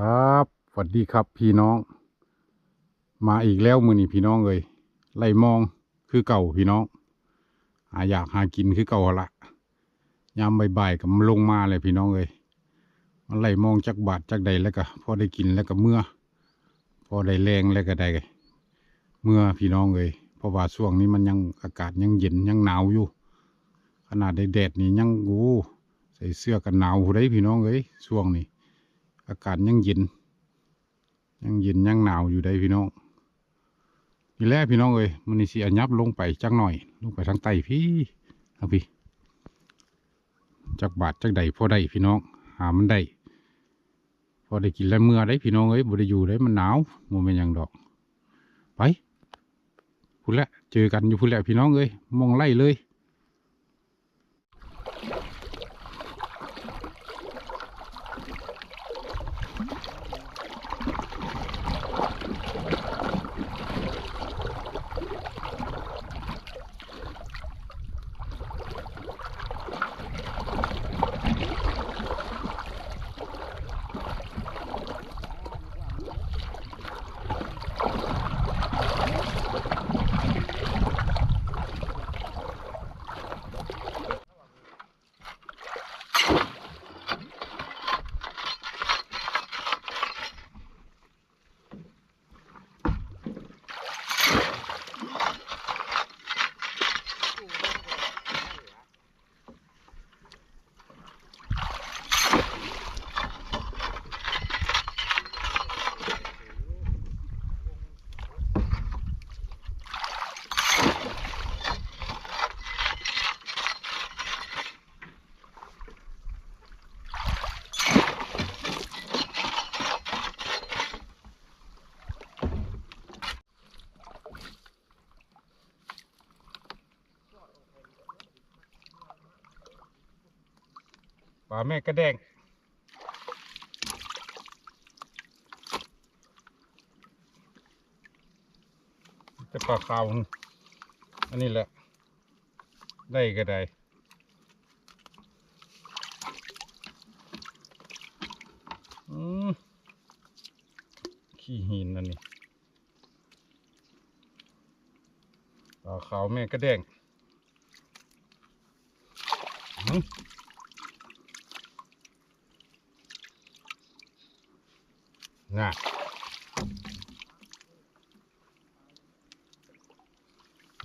ครับสวัสดีครับพี่น้อง มาอีกแล้วมือนี่พี่น้องเลยไล่มองคือเก่าพี่น้องหาอยากหากินคือเก่าละยามบ่ายๆกับลงมาเลยพี่น้องเลยมันไล่มองจักบาทจักใดแล้วก็พอได้กินแล้วก็เมื่อ พอได้แรงแล้วก็ได้เมื่อพี่น้องเลยเพราะว่าช่วงนี้มันยังอากาศยังเย็นยังหนาวอยู่ ขนาดได้แดดนี่ยังโอ้ใส่เสื้อกันหนาวได้พี่น้องเอ้ยช่วงนี้ อากาศยังเย็น ยังเย็นยังหนาวอยู่ได้พี่น้องนี่แหละพี่น้องเอ้ยมันนี่สิอันยับลงไปจักหน่อย ลงไปทางใต้พี่เอาพี่จักบาทจักใดพอได้พี่น้อง หามันได้พอได้กินแล้วเมื่อได้พี่น้องเอ้ยบ่ได้อยู่ได้มันหนาวมันเป็นยังดอก ไปพูดแล้วเจอกันอยู่พูดแล้วพี่น้องเอ้ยมองไล่เลยาแม่กระแดงจะปลาขาว อันนี้แหละ ได้ก็ได้อืมขี้หินนั่นนี่ปลาขาวแม่กระแดงอืม นะ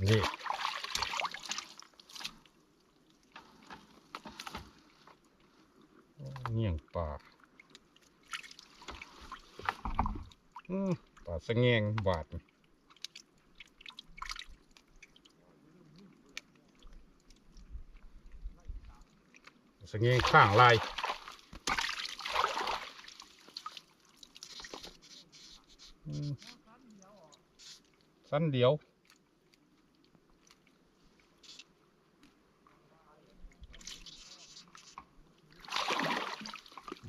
นี่เงี่ยงป่าป่าสะแงงบาดสะแงงข้างลาย อืม สั้นเดียว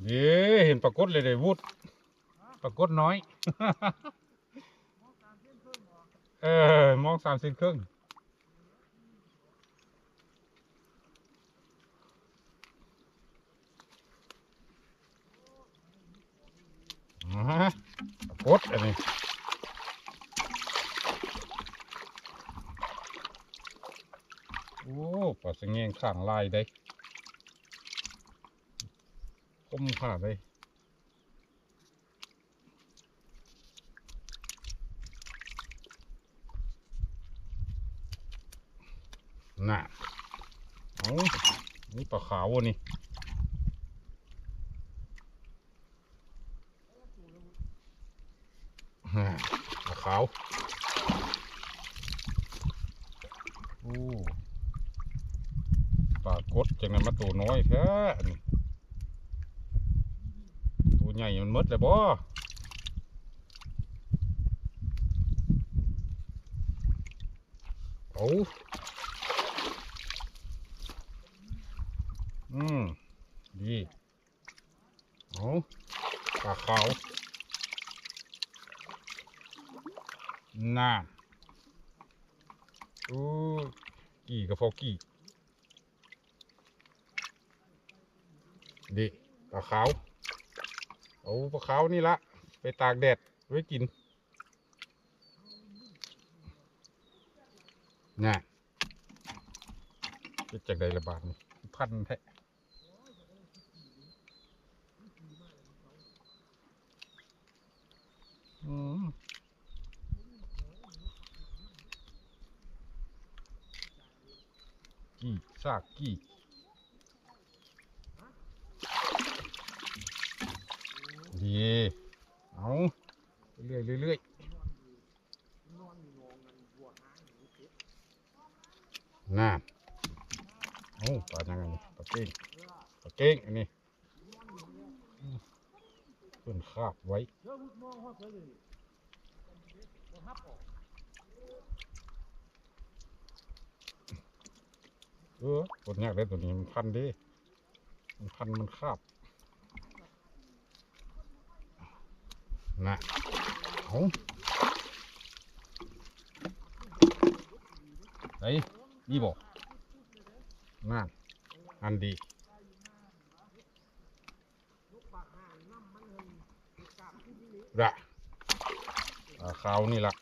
เย้เห็นปรากฏเลยเลยวุฒปรากฏน้อย เออมองสามเซนครึ่งอ่าฮะปรา กฏอันนี้โอ้ปลาสะแงงข้างลายได้คมขาดเลยน่ะโอ้นี่ปลาขาววะนี่อ่าปลาขาว โอ้ปล มาตัวน้อยแท้อันนี้ตัวใหญ่มันมดเลยบ่เอาอืม ดีเอาปลาขาวน่าโอ้กี่กับฟอกี่ ดิปลาขาวโอเอาปลาขาวนี่ละไปตากแดดไว้กินน่ะจากใดระบาดนี่พันแท้อืมกี่ซากกี่ดีเอาเรื่อยๆเรื่อยๆน่าโอ้ปลายังไงนี่ปลาเก้งปลาเก้งอันนี้เพิ่นคาบไว้เออกดยากเลยตัวนี้มันพันดิมันพันมันคาบนะเอาไอ้นี่บอก นั่นอันดีระเขานี่ละ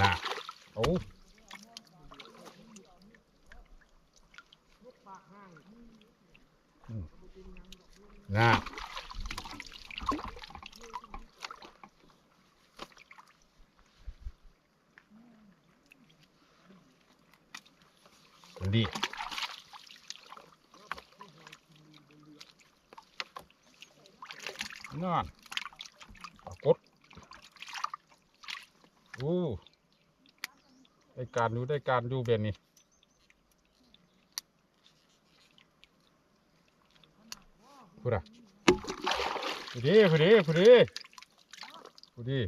นะโอ้มน่ะดี นั่นปรากฏโอ้ได้การดูได้การดูเบนนี่พูดอะพูดดีพูดดีพูดดีพูดดี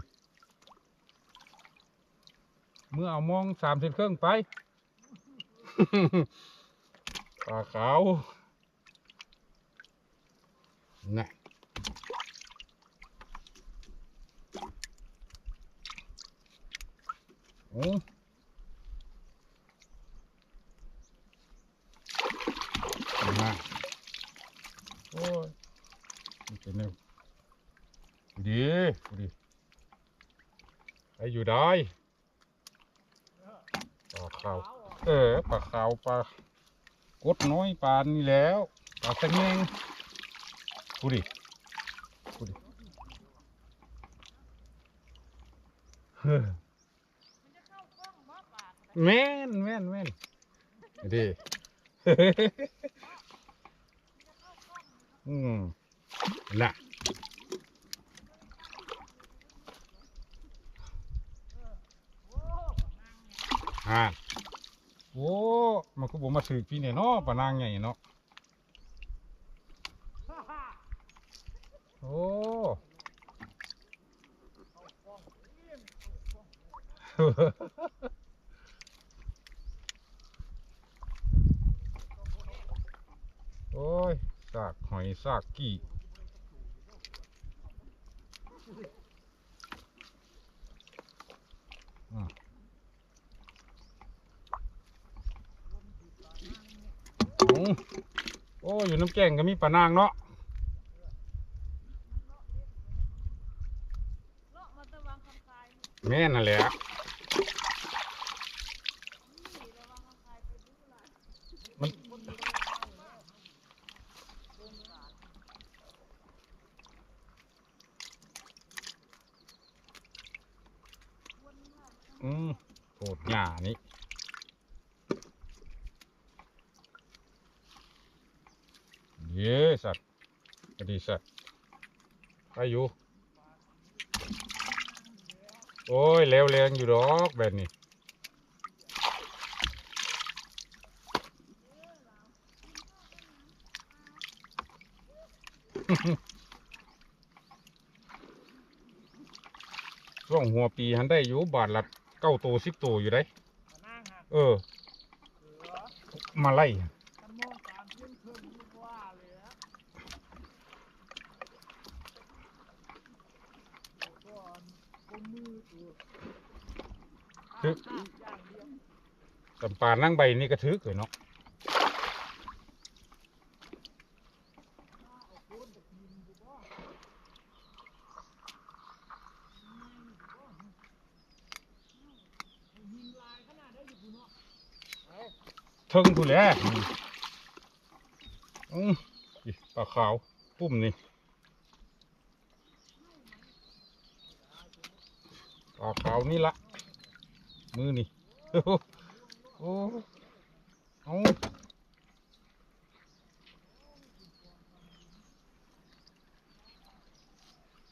เมื่อเอามองสามเซนเครื่องไปปลาขาวน่ะโอ้ มาโอ้ยมันเป็นแนวดีดีไออยู่ได้ปลาขาวเออปลาขาวปลากดน้อยปลานี่แล้วปลาสะเงงดูดิดูดิเฮ้ แม่นแม่นแม่นดีอืมน่ะอ่าโอ้ มันก็บอกมาถือพี่เนี่ยเนาะปะนางใหญ่เนาะ โอ้ โอ้ยซากหอย ซากกี้โอ้อยู่น้ำแกงก็มีปลานางเนาะแม่นั่นแหล่ะวังคำคายไปดูหลาน มัน อืมโหดหญ้านี่เย้สัตว์ก็ดีสัตว์ไปอยู่ โอ้ยเร็วแรงอยู่ดอกแบบนี้ช่วงหัวปีหันได้อยู่บาทละ ก้าตัวสิบตัวอยู่ได้นางหักเออเหลือมาไล่กันโมงสามเที่ยงคืนนี่ว่าเลยนะก่อนกุมมือตัวคือข้ามอย่างเดียวสำปานั่งใบนี่ก็ทึกเลยเนาะ ทิงผู้แหล้วอืมปลาขาวปุ่มนี่ปลาขาวนี่ละมือนี่โอ้โหโอ้เอา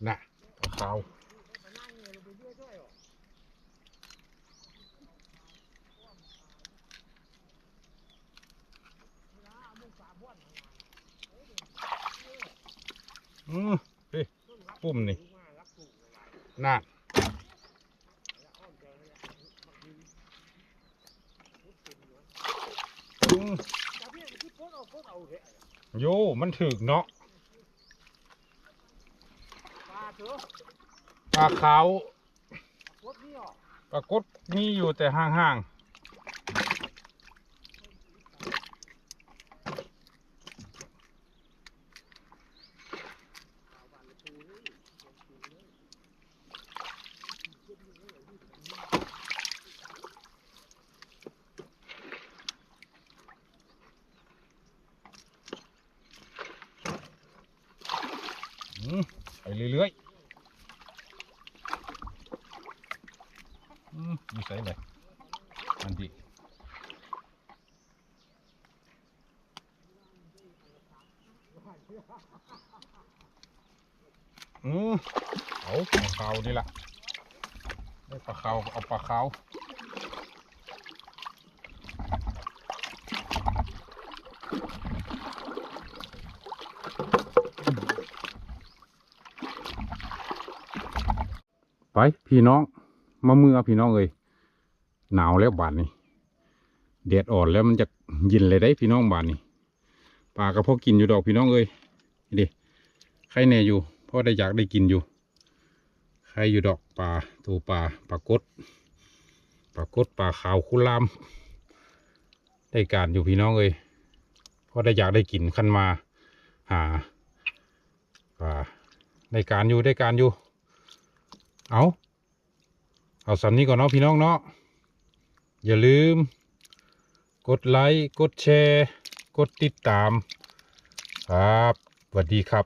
น่ะปลาขาว อืมเฮ้ยปุ่มนี่น่ะโยมันถึกเนาะปลาเถอะปลาขาวกดนี่ออกปลากดมีอยู่แต่ห่างๆอืมไป เรื่อยๆอืมมีใส่เลยอันดีอืมเอาปลาขาวนี่ละได้ปลาขาวเอาปลาขาว ไปพี่น้องมาเมื่อพี่น้องเอ้ยหนาวแล้วบานนี้แดดอ่อนแล้วมันจะเยินเลยได้พี่น้องบานนี้ปลาก็พอกินอยู่ดอกพี่น้องเอ้ยนี่ดิใครแน่อยู่พราะได้อยากได้กินอยู่ใครอยู่ดอกปลาตัวปลาปลากดปลากดปลาขาวคุลาม ได้การอยู่พี่น้องเอ้ยพราะได้อยากได้กินขันมาหาปลาได้การอยู่ได้การอยู่ เอาเอาสำนี้ก่อนเนาะพี่น้องเนาะอย่าลืม กดไลค์ กดแชร์ กดติดตาม ครับสวัสดีครับ